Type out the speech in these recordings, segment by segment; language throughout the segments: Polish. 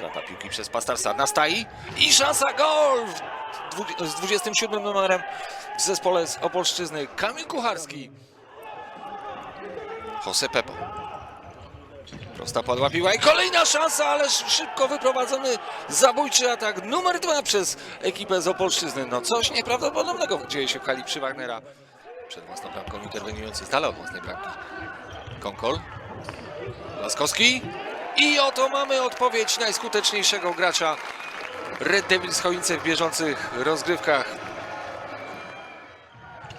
Strata piłki przez Pastarsa na stai i szansa gol z 27 numerem w zespole z Opolszczyzny Kamil Kucharski. Jose Pepo. Prosta padła piła i kolejna szansa, ależ szybko wyprowadzony zabójczy atak numer dwa przez ekipę z Opolszczyzny. No coś nieprawdopodobnego dzieje się w hali przy Wagnera. Przed własną bramką interweniujący z dala od własnej bramki. Konkol. Laskowski. I oto mamy odpowiedź najskuteczniejszego gracza Red Devils Chojnice w bieżących rozgrywkach.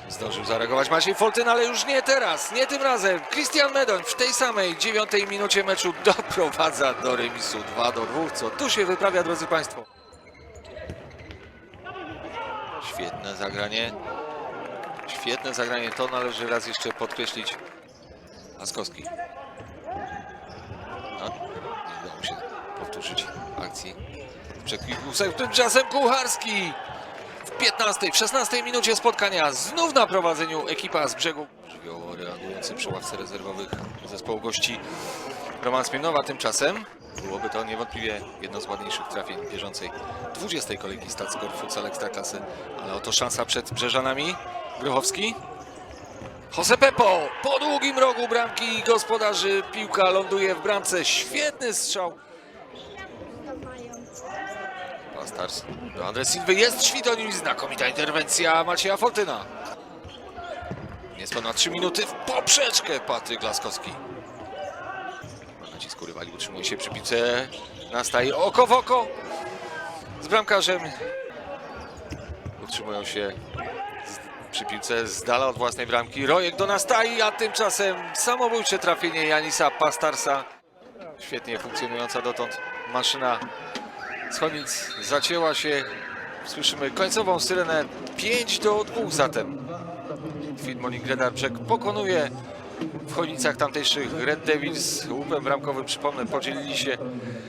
Zdążył zareagować Maciej Foltyn, ale już nie teraz, nie tym razem. Christian Medoń w tej samej dziewiątej minucie meczu doprowadza do remisu 2 do 2. Co tu się wyprawia, drodzy Państwo? Świetne zagranie. Świetne zagranie, to należy raz jeszcze podkreślić. Laskowski. No, nie udało się powtórzyć akcji. Sekund, tymczasem Kucharski w 15, w 16 minucie spotkania znów na prowadzeniu ekipa z brzegu. Żywioło reagujący przy ławce rezerwowych zespołu gości Roman Smirnowa tymczasem. Byłoby to niewątpliwie jedno z ładniejszych trafień bieżącej 20 kolejki Stacgor Futsal Ekstraklasy. Ale oto szansa przed Brzeżanami. Grochowski. Jose Pepo po długim rogu bramki gospodarzy. Piłka ląduje w bramce. Świetny strzał. Pastars do Andres Silwy jest Świdonim i znakomita interwencja Macieja Fortyna. Niespełna 3 minuty w poprzeczkę Patryk Laskowski. Nacisku rywali utrzymuje się przy piłce na staje oko w oko z bramkarzem. Utrzymują się przy piłce z dala od własnej bramki. Rojek do nastai, a tymczasem samobójcze trafienie Janisa Pastarsa. Świetnie funkcjonująca dotąd maszyna Schonic zacięła się. Słyszymy końcową syrenę 5 do 2 zatem. Filmonik Gredar Brzeg pokonuje w Chonicach tamtejszych Red Devils. Łupem bramkowym, przypomnę, podzielili się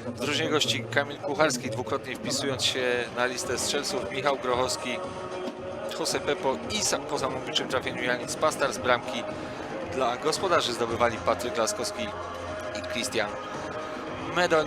w drużynie gości Kamil Kucharski, dwukrotnie wpisując się na listę strzelców Michał Grochowski, Jose Pepo i po samobójczym trafieniu Janic Pastar z bramki dla gospodarzy zdobywali Patryk Laskowski i Christian Medoń.